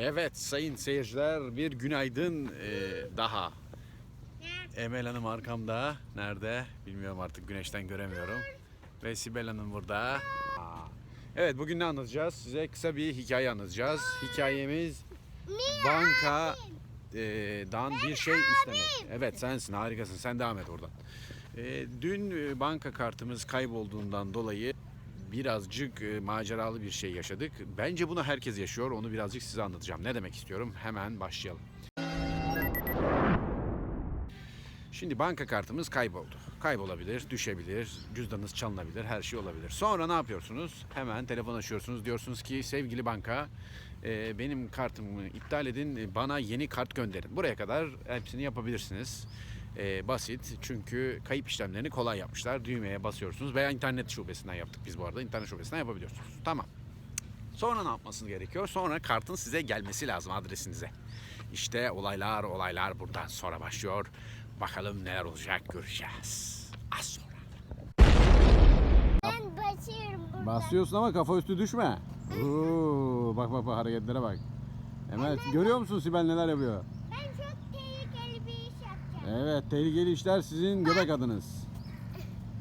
Evet sayın seyirciler bir günaydın ee, daha. Emel Hanım arkamda. Nerede? Bilmiyorum artık güneşten göremiyorum. Ve Sibel Hanım burada. Evet bugün ne anlatacağız? Size kısa bir hikaye anlatacağız. Hikayemiz banka e, dan bir şey istemek. Evet sensin harikasın. Sen devam et oradan. E, dün e, banka kartımız kaybolduğundan dolayı birazcık e, maceralı bir şey yaşadık. Bence bunu herkes yaşıyor. Onu birazcık size anlatacağım. Ne demek istiyorum? Hemen başlayalım. Şimdi banka kartımız kayboldu. Kaybolabilir, düşebilir, cüzdanınız çalınabilir, her şey olabilir. Sonra ne yapıyorsunuz? Hemen telefon açıyorsunuz. Diyorsunuz ki sevgili banka e, benim kartımı iptal edin, bana yeni kart gönderin. Buraya kadar hepsini yapabilirsiniz. E, basit çünkü kayıp işlemlerini kolay yapmışlar. Düğmeye basıyorsunuz veya internet şubesinden yaptık biz bu arada. İnternet şubesinden yapabiliyorsunuz. Tamam. Sonra ne yapmasını gerekiyor? Sonra kartın size gelmesi lazım adresinize. İşte olaylar olaylar buradan sonra başlıyor. Bakalım neler olacak göreceğiz. Az sonra. Ben basıyorum burada. Basıyorsun ama kafa üstü düşme. Oo, bak bak bak hareketlere bak. Evet görüyor musun Sibel neler yapıyor? Ben çok tehlikeli bir iş yapacağım. Evet tehlikeli işler sizin göbek adınız.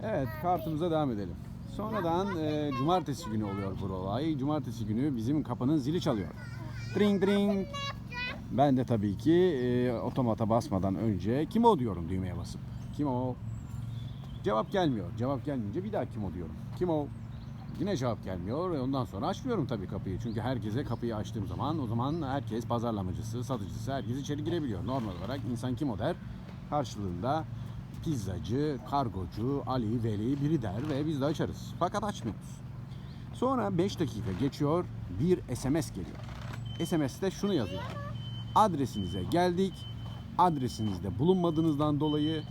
Evet kartımıza devam edelim. Sonradan e, cumartesi günü oluyor bu olay. Cumartesi günü bizim kapının zili çalıyor. Dring dring. Ben de tabii ki e, otomata basmadan önce kim o diyorum düğmeye basıp. Kim o? Cevap gelmiyor. Cevap gelmeyince bir daha kim o diyorum. Kim o? Yine cevap gelmiyor ve ondan sonra açmıyorum tabii kapıyı. Çünkü herkese kapıyı açtığım zaman o zaman herkes pazarlamacısı, satıcısı herkes içeri girebiliyor. Normal olarak insan kim o der? Karşılığında pizzacı, kargocu, Ali, Veli biri der ve biz de açarız. Fakat açmıyoruz. Sonra 5 dakika geçiyor, bir SMS geliyor. SMS'te şunu yazıyor. Adresinize geldik. Adresinizde bulunmadığınızdan dolayı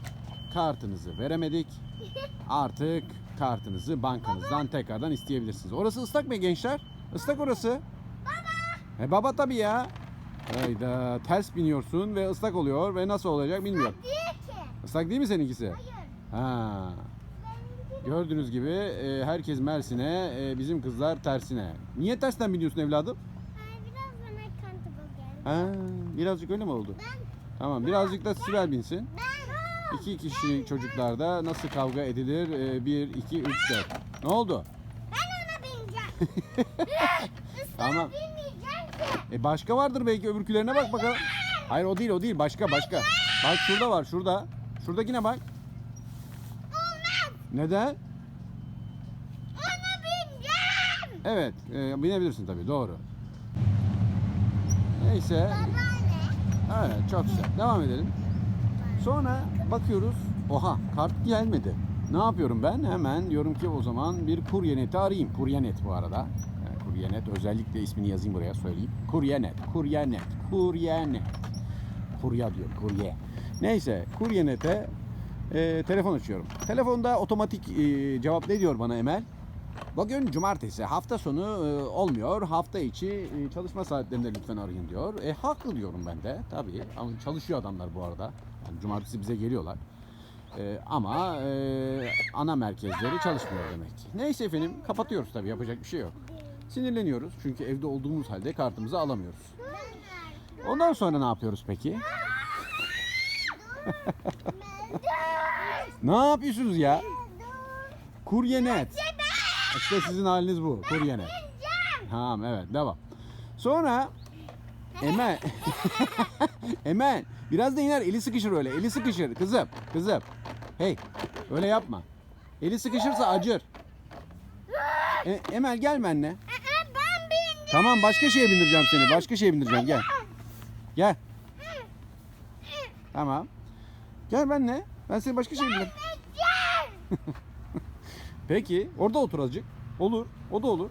kartınızı veremedik. Artık kartınızı bankanızdan tekrardan isteyebilirsiniz. Orası ıslak mı gençler? Islak orası. Baba. E baba tabii ya. Hayda ters biniyorsun ve ıslak oluyor ve nasıl olacak bilmiyorum. Ki. Islak değil mi seninkisi? Hayır. Ha. Gördüğünüz gibi e, herkes Mersin'e, e, bizim kızlar tersine. Niye tersten biniyorsun evladım? Biraz bana comfortable geldi. Ha, birazcık öyle mi oldu? Ben, Tamam, birazcık da Sibel binsin. ben. İki kişi çocuklarda nasıl kavga edilir? E, bir, iki, üç, dört. Ne oldu? Ben ona bineceğim. Tamam. ki. E başka vardır belki öbürkülerine bak bakalım. Hayır o değil o değil başka başka. Bak şurada var şurada. Şuradakine bak. Olmaz. Neden? Ona bineceğim. Evet e, binebilirsin tabii doğru. Neyse. Babaanne. Evet çok güzel. Devam edelim. Sonra bakıyoruz. Oha kart gelmedi. Ne yapıyorum ben? Hemen diyorum ki o zaman bir kuryeneti arayayım. Kuryenet bu arada. Yani kuryenet özellikle ismini yazayım buraya söyleyeyim. Kuryenet, kuryenet, kuryenet. Kurya diyor, kurye. Neyse kuryenete e, telefon açıyorum. Telefonda otomatik e, cevap ne diyor bana Emel? Bugün cumartesi hafta sonu e, olmuyor. Hafta içi e, çalışma saatlerinde lütfen arayın diyor. E haklı diyorum ben de tabii. Ama çalışıyor adamlar bu arada. Yani cumartesi bize geliyorlar. E, ama e, ana merkezleri çalışmıyor demek ki. Neyse efendim kapatıyoruz tabii yapacak bir şey yok. Sinirleniyoruz çünkü evde olduğumuz halde kartımızı alamıyoruz. Ondan sonra ne yapıyoruz peki? Ne yapıyorsunuz ya? Kuryenet. İşte sizin haliniz bu. Kuryenet. Tamam evet devam. Sonra Emel Emel biraz da iner eli sıkışır öyle. Eli sıkışır kızım. Kızım. Hey öyle yapma. Eli sıkışırsa acır. E, Emel gel benimle. Aa, ben bineceğim. Tamam başka şeye bindireceğim seni. Başka şeye bindireceğim gel. Gel. Tamam. Gel benimle. Ben seni başka şeye bindireceğim. Peki orada otur azıcık. Olur. O da olur.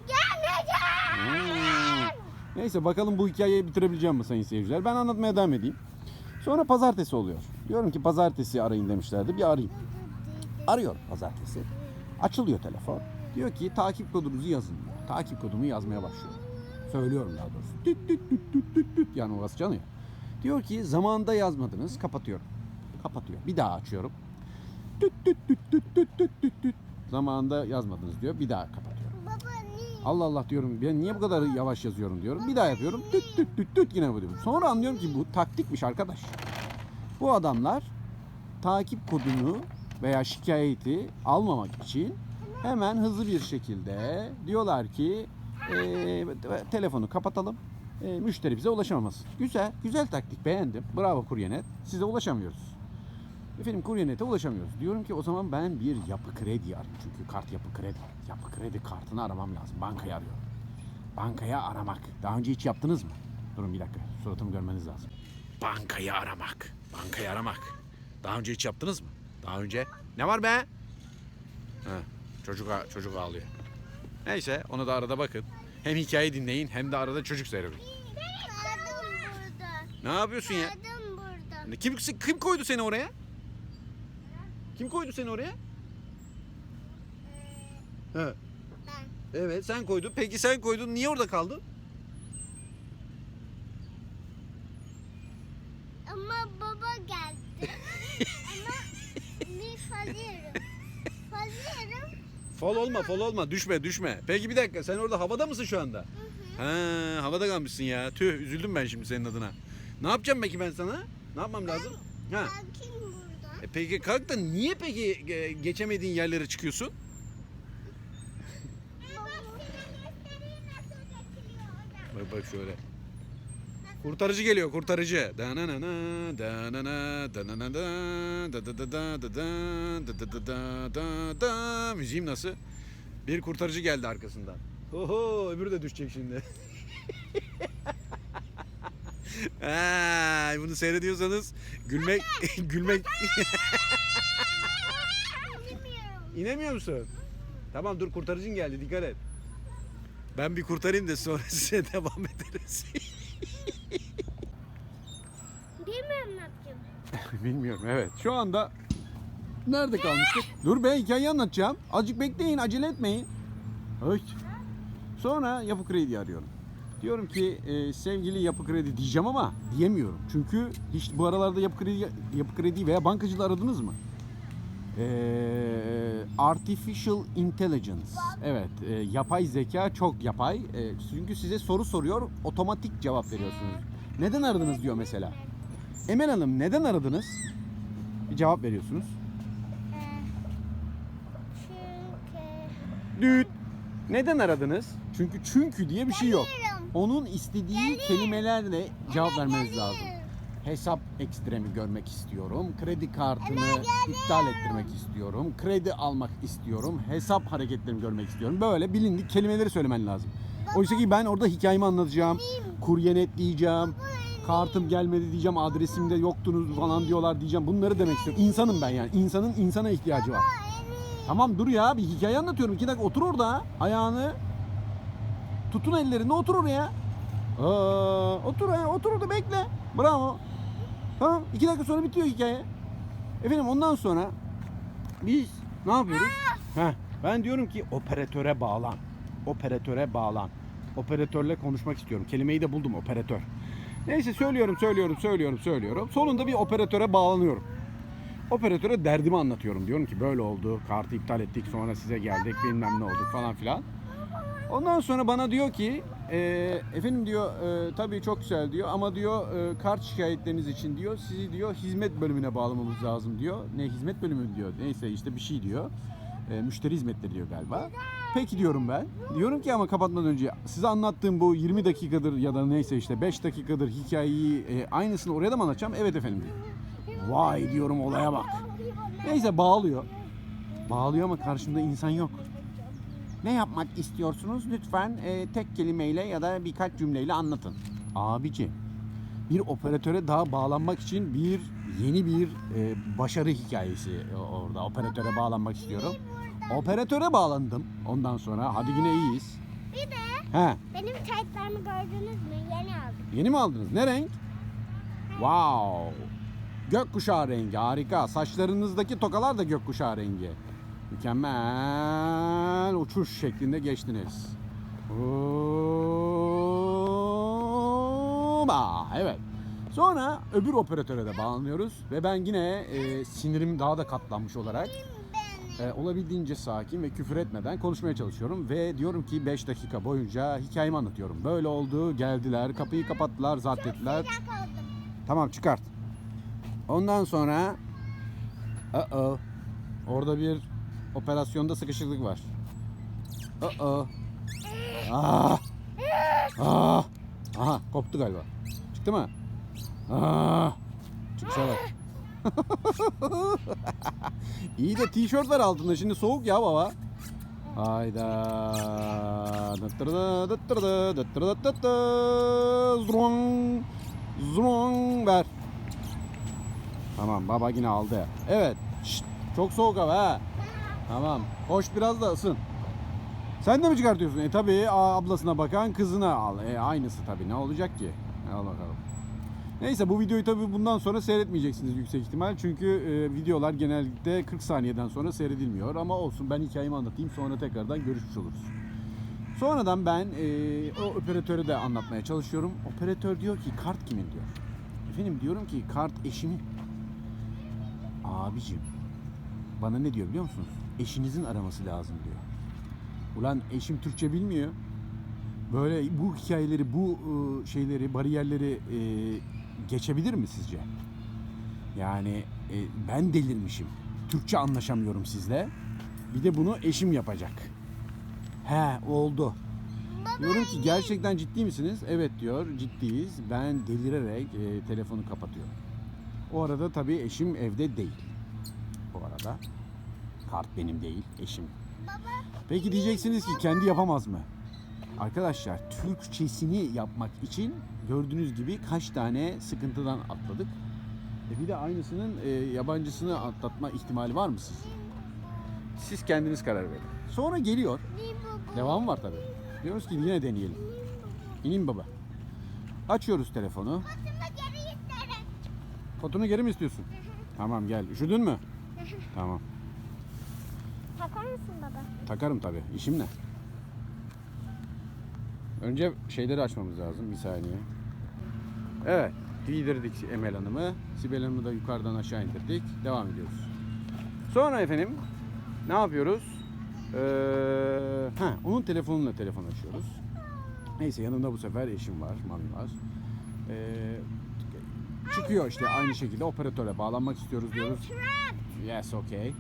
Hmm. Neyse bakalım bu hikayeyi bitirebileceğim mi sayın seyirciler? Ben anlatmaya devam edeyim. Sonra pazartesi oluyor. Diyorum ki pazartesi arayın demişlerdi. Bir arayayım. Arıyorum pazartesi. Açılıyor telefon. Diyor ki takip kodunuzu yazın. diyor. Takip kodumu yazmaya başlıyorum. Söylüyorum daha doğrusu. Tüt tüt tüt tüt tüt tüt yani orası canıyor. Diyor ki zamanında yazmadınız. Kapatıyorum. Kapatıyor. Bir daha açıyorum. Tüt tüt tüt tüt tüt tüt tüt tüt. Zamanında yazmadınız diyor. Bir daha kapatıyorum. Baba niye? Allah Allah diyorum ben niye bu kadar yavaş yazıyorum diyorum. Bir daha yapıyorum. Tüt tüt tüt tüt yine vuruyorum. Sonra anlıyorum ki bu taktikmiş arkadaş. Bu adamlar takip kodunu veya şikayeti almamak için hemen hızlı bir şekilde diyorlar ki eee, telefonu kapatalım. eee, müşteri bize ulaşamamasın. Güzel, güzel taktik beğendim. Bravo Kuryenet. Size ulaşamıyoruz. Efendim Kuryenet'e ulaşamıyoruz. Diyorum ki o zaman ben bir yapı kredi arayayım. Çünkü kart yapı kredi. Yapı kredi kartını aramam lazım. Bankayı arıyorum. Bankaya aramak. Daha önce hiç yaptınız mı? Durun bir dakika. Suratımı görmeniz lazım. Bankayı aramak. Bankayı aramak. Daha önce hiç yaptınız mı? Daha önce. Ne var be? Ha, çocuk, çocuk ağlıyor. Neyse onu da arada bakın. Hem hikaye dinleyin hem de arada çocuk seyredin. Burada. Ne yapıyorsun ya? Burada. Kim, kim koydu seni oraya? Kim koydu seni oraya? He. Ben. Evet sen koydun. Peki sen koydun. Niye orada kaldın? Ama baba geldi. Ama bir falıyorum. Falıyorum. Fol olma, fol olma. Düşme, düşme. Peki bir dakika. Sen orada havada mısın şu anda? Ha, havada kalmışsın ya. Tüh, üzüldüm ben şimdi senin adına. Ne yapacağım peki ben sana? Ne yapmam lazım? Ha. E peki kalk da niye peki e, geçemediğin yerlere çıkıyorsun? Bak bak şöyle. Kurtarıcı geliyor, kurtarıcı. Dananana, danana, danana, da, da da da da da da, da da da da. Müziğim nasıl? Bir kurtarıcı geldi arkasından. Oho, öbürü de düşecek şimdi. Ha, bunu seyrediyorsanız gülmek gülmek inemiyor musun? Tamam dur kurtarıcın geldi dikkat et. Ben bir kurtarayım da sonra size devam ederiz. Bilmiyorum ne yapacağım. Bilmiyorum evet. Şu anda nerede kalmıştık? Dur be hikayeyi anlatacağım. Azıcık bekleyin acele etmeyin. Evet. Sonra yapı kredi arıyorum. Diyorum ki e, sevgili yapı kredi diyeceğim ama diyemiyorum. Çünkü hiç bu aralarda yapı kredi, yapı kredi veya bankacılığı aradınız mı? E, artificial intelligence. Evet, e, yapay zeka çok yapay. E, çünkü size soru soruyor, otomatik cevap veriyorsunuz. Neden aradınız diyor mesela. Emel Hanım neden aradınız? Bir cevap veriyorsunuz. Çünkü Düt. Neden aradınız? Çünkü çünkü diye bir şey yok. Onun istediği kelimelerle cevap Evet, vermeniz geliyorum. lazım. Hesap ekstremi görmek istiyorum. Kredi kartımı iptal ettirmek istiyorum. Kredi almak istiyorum. Hesap hareketlerimi görmek istiyorum. Böyle bilindik kelimeleri söylemen lazım. Oysa ki ben orada hikayemi anlatacağım. Kuryenet diyeceğim. Kartım gelmedi diyeceğim. Adresimde yoktunuz falan diyorlar diyeceğim. Bunları demek istiyorum. İnsanım ben yani. İnsanın insana ihtiyacı var. Tamam dur ya bir hikaye anlatıyorum. İki dakika otur orada. Ayağını tutun ellerini otur oraya. Aa, otur ya otur orada bekle. Bravo. Tamam iki dakika sonra bitiyor hikaye. Efendim ondan sonra biz ne yapıyoruz? Heh, ben diyorum ki operatöre bağlan. Operatöre bağlan. Operatörle konuşmak istiyorum. Kelimeyi de buldum operatör. Neyse söylüyorum söylüyorum söylüyorum söylüyorum. Sonunda bir operatöre bağlanıyorum. Operatöre derdimi anlatıyorum. Diyorum ki böyle oldu. Kartı iptal ettik sonra size geldik bilmem ne olduk falan filan. Ondan sonra bana diyor ki e, efendim diyor e, tabii çok güzel diyor ama diyor e, kart şikayetleriniz için diyor sizi diyor hizmet bölümüne bağlamamız lazım diyor. Ne hizmet bölümü diyor. Neyse işte bir şey diyor. E, müşteri hizmetleri diyor galiba. Peki diyorum ben. Diyorum ki ama kapatmadan önce size anlattığım bu 20 dakikadır ya da neyse işte 5 dakikadır hikayeyi e, aynısını oraya da mı anlatacağım? Evet efendim diyor. Vay diyorum olaya bak. Neyse bağlıyor. Bağlıyor ama karşımda insan yok. Ne yapmak istiyorsunuz? Lütfen e, tek kelimeyle ya da birkaç cümleyle anlatın. Abici, bir operatöre daha bağlanmak için bir yeni bir e, başarı hikayesi e, orada. Operatöre bağlanmak istiyorum. Operatöre bağlandım. Ondan sonra hadi yine iyiyiz. Bir de He, benim kayıtlarımı gördünüz mü? Yeni aldım. yeni mi aldınız? Ne renk? Wow. Gökkuşağı rengi harika. Saçlarınızdaki tokalar da gökkuşağı rengi. Mükemmel uçuş şeklinde geçtiniz. Hoppa, Evet. Sonra öbür operatöre de bağlanıyoruz ve ben yine e, sinirim daha da katlanmış olarak e, olabildiğince sakin ve küfür etmeden konuşmaya çalışıyorum ve diyorum ki 5 dakika boyunca hikayemi anlatıyorum. Böyle oldu, geldiler, kapıyı kapattılar, zapt ettiler. Tamam çıkart. Ondan sonra Uh-oh. Orada bir operasyonda sıkışıklık var. Uh-oh. Ah. Ah. Aha koptu galiba. Çıktı mı? Ah. Çıkışa bak. İyi de tişört var altında. Şimdi soğuk ya baba. Hayda. Zrong. Zrong ver. Tamam baba yine aldı. Evet. Şşt, çok soğuk hava ha. Tamam. Hoş biraz da ısın. Sen de mi çıkartıyorsun? E tabi ablasına bakan kızına al. E aynısı tabi ne olacak ki? Al bakalım. Neyse bu videoyu tabi bundan sonra seyretmeyeceksiniz yüksek ihtimal. Çünkü e, videolar genellikle 40 saniyeden sonra seyredilmiyor. Ama olsun ben hikayemi anlatayım sonra tekrardan görüşmüş oluruz. Sonradan ben e, o operatörü de anlatmaya çalışıyorum. Operatör diyor ki kart kimin diyor. Efendim diyorum ki kart eşimin. Abicim bana ne diyor biliyor musunuz? Eşinizin araması lazım diyor. Ulan eşim Türkçe bilmiyor. Böyle bu hikayeleri, bu e, şeyleri, bariyerleri e, geçebilir mi sizce? Yani e, ben delirmişim. Türkçe anlaşamıyorum sizle. Bir de bunu eşim yapacak. He oldu. Diyorum ki gerçekten ciddi misiniz? Evet diyor ciddiyiz. Ben delirerek e, telefonu kapatıyorum. O arada tabii eşim evde değil. Bu arada kart benim değil eşim. Peki diyeceksiniz ki kendi yapamaz mı? Arkadaşlar Türkçesini yapmak için gördüğünüz gibi kaç tane sıkıntıdan atladık. E bir de aynısının e, yabancısını atlatma ihtimali var mı sizce? Siz kendiniz karar verin. Sonra geliyor. Devam var tabii. Diyoruz ki yine deneyelim. İneyim baba. Açıyoruz telefonu. Kızımı geri isterim. Fotonu geri mi istiyorsun? Tamam gel. Üşüdün mü? Tamam. Takar mısın baba? Takarım tabii. İşim ne? Önce şeyleri açmamız lazım. Bir saniye. Evet. Giydirdik Emel Hanım'ı. Sibel Hanım'ı da yukarıdan aşağı indirdik. Devam ediyoruz. Sonra efendim ne yapıyoruz? Ee, ha, onun telefonuyla telefon açıyoruz. Neyse yanımda bu sefer eşim var, mami var. Ee, çıkıyor işte aynı şekilde operatöre bağlanmak istiyoruz diyoruz. Yes, okay.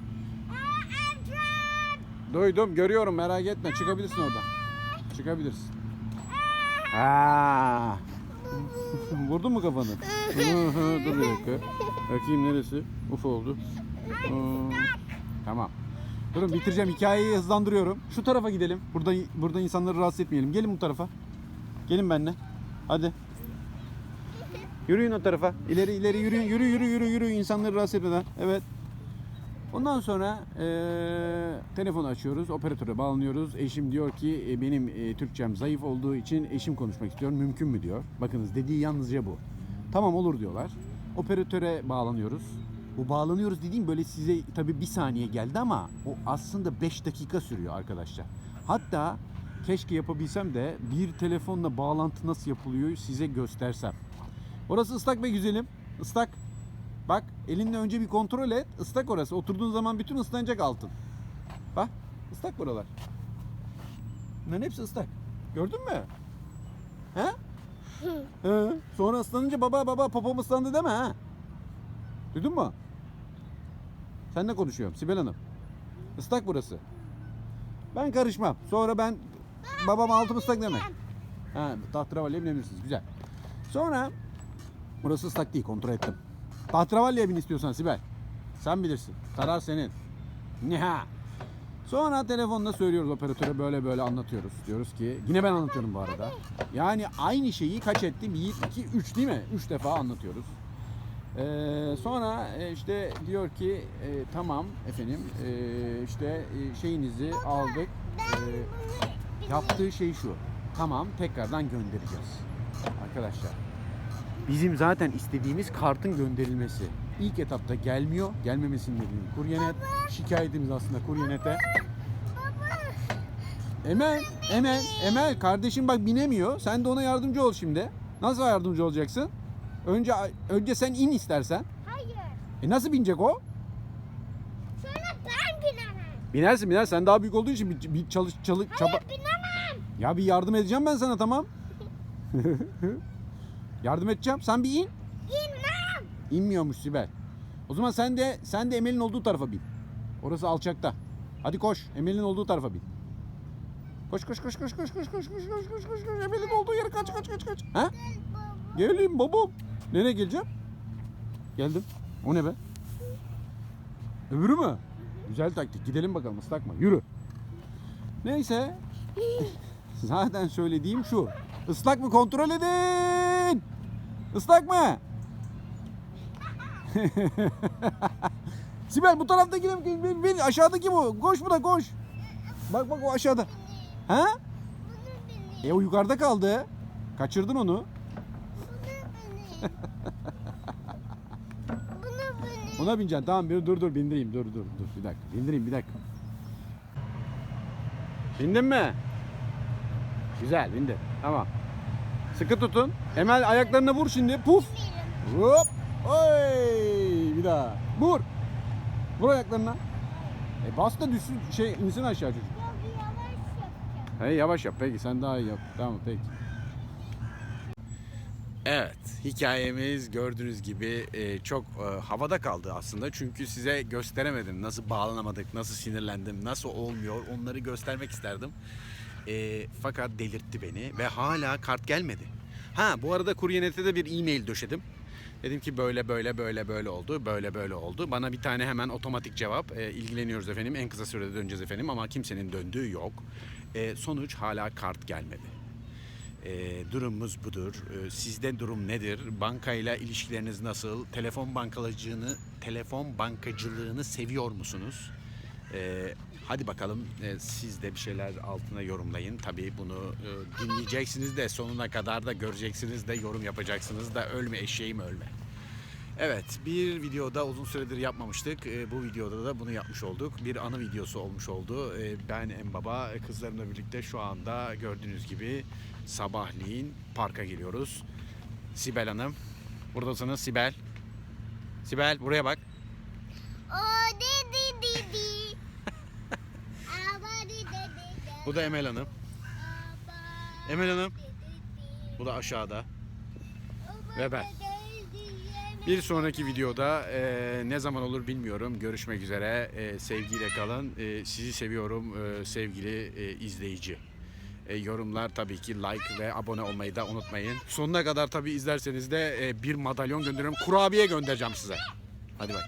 Duydum, görüyorum merak etme. Çıkabilirsin oradan. Çıkabilirsin. Ha. Vurdun mu kafanı? Dur bir dakika. Bakayım neresi? Uf oldu. Aa, Tamam. Durun bitireceğim. Hikayeyi hızlandırıyorum. Şu tarafa gidelim. Burada burada insanları rahatsız etmeyelim. Gelin bu tarafa. Gelin benimle. Hadi. Yürüyün o tarafa. İleri ileri yürüyün. Yürü yürü yürü yürü insanları rahatsız etmeden. Evet. Ondan sonra eee telefonu açıyoruz, operatöre bağlanıyoruz. Eşim diyor ki e, benim e, Türkçem zayıf olduğu için eşim konuşmak istiyor. Mümkün mü diyor. Bakınız dediği yalnızca bu. Tamam olur diyorlar. Operatöre bağlanıyoruz. Bu bağlanıyoruz dediğim böyle size tabii bir saniye geldi ama o aslında 5 dakika sürüyor arkadaşlar. Hatta keşke yapabilsem de bir telefonla bağlantı nasıl yapılıyor size göstersem. Orası ıslak ve güzelim. Islak. Bak elinle önce bir kontrol et. Islak orası. Oturduğun zaman bütün ıslanacak altın. Bak ıslak buralar. Bunların hepsi ıslak. Gördün mü? He? He. Sonra ıslanınca baba baba popom ıslandı deme ha. Duydun mu? Sen ne konuşuyorum Sibel Hanım? Islak burası. Ben karışmam. Sonra ben babam altım ıslak deme. Ha, tahterevalliye binebilirsiniz. Güzel. Sonra burası ıslak değil. Kontrol ettim. Tahterevalliye bin istiyorsan Sibel. Sen bilirsin. Karar senin. Niha. Sonra telefonla söylüyoruz operatöre böyle böyle anlatıyoruz. Diyoruz ki yine ben anlatıyorum bu arada. Yani aynı şeyi kaç ettim? 1, 2, 3 değil mi? 3 defa anlatıyoruz. Ee, sonra e, işte diyor ki e, tamam efendim e, işte e, şeyinizi aldık. E, yaptığı şey şu. Tamam tekrardan göndereceğiz. Arkadaşlar bizim zaten istediğimiz kartın gönderilmesi. İlk etapta gelmiyor. Gelmemesinin nedeni kuryenet. Şikayetimiz aslında kuryenete. Emel, Emel, Emel kardeşim bak binemiyor. Sen de ona yardımcı ol şimdi. Nasıl yardımcı olacaksın? Önce önce sen in istersen. Hayır. E nasıl binecek o? Sonra ben binemem. Binersin biner. Sen daha büyük olduğu için bir, bir çalış çalış çaba. Binemem. Ya bir yardım edeceğim ben sana tamam. yardım edeceğim. Sen bir in. İnmem. İnmiyormuş Sibel. O zaman sen de sen de Emel'in olduğu tarafa bin. Orası alçakta. Hadi koş. Emel'in olduğu tarafa bin. Koş koş koş koş koş koş koş koş koş koş koş koş. Emel'in olduğu yere kaç kaç kaç kaç. Ha? Gelin babam. Nereye geleceğim? Geldim. O ne be? Öbürü mü? Güzel taktik. Gidelim bakalım ıslak mı? Yürü. Neyse. Zaten söylediğim şu. Islak mı kontrol edin. Islak mı? Sibel bu taraftaki de- ben- ben- aşağıdaki bu. Koş bu da koş. Bak bak o aşağıda. Ha? Beni. E o yukarıda kaldı. Kaçırdın onu. Beni. Beni. Ona bineceksin. Tamam bir dur dur bindireyim. Dur dur dur bir dakika. Bindireyim bir dakika. Bindin mi? Güzel bindi. Tamam. Sıkı tutun. Emel ayaklarına vur şimdi. Puf. Hop. Oy. Bir daha. Vur. Vur ayaklarına. E bas da düşsün şey insin aşağı çocuk. Hey yavaş yap peki sen daha iyi yap. Tamam peki. Evet hikayemiz gördüğünüz gibi e, çok e, havada kaldı aslında. Çünkü size gösteremedim nasıl bağlanamadık, nasıl sinirlendim, nasıl olmuyor onları göstermek isterdim. E, fakat delirtti beni ve hala kart gelmedi. Ha bu arada Kuryenet'e de bir e-mail döşedim. Dedim ki böyle böyle böyle böyle oldu, böyle böyle oldu. Bana bir tane hemen otomatik cevap. E, ilgileniyoruz efendim, en kısa sürede döneceğiz efendim ama kimsenin döndüğü yok. E, sonuç hala kart gelmedi. E, durumumuz budur. E, sizde durum nedir? Bankayla ilişkileriniz nasıl? Telefon bankacılığını, telefon bankacılığını seviyor musunuz? E, hadi bakalım e, siz de bir şeyler altına yorumlayın. Tabii bunu e, dinleyeceksiniz de sonuna kadar da göreceksiniz de yorum yapacaksınız da ölme eşeğim ölme. Evet bir videoda uzun süredir yapmamıştık. E, bu videoda da bunu yapmış olduk. Bir anı videosu olmuş oldu. E, ben en baba e, kızlarımla birlikte şu anda gördüğünüz gibi sabahleyin parka geliyoruz. Sibel Hanım. Buradasınız Sibel. Sibel buraya bak. O di Bu da Emel Hanım. Emel Hanım. Bu da aşağıda. Ve ben. Bir sonraki videoda e, ne zaman olur bilmiyorum. Görüşmek üzere. E, sevgiyle kalın. E, sizi seviyorum e, sevgili e, izleyici. E, yorumlar tabii ki like ve abone olmayı da unutmayın. Sonuna kadar tabii izlerseniz de e, bir madalyon gönderiyorum. Kurabiye göndereceğim size. Hadi bay.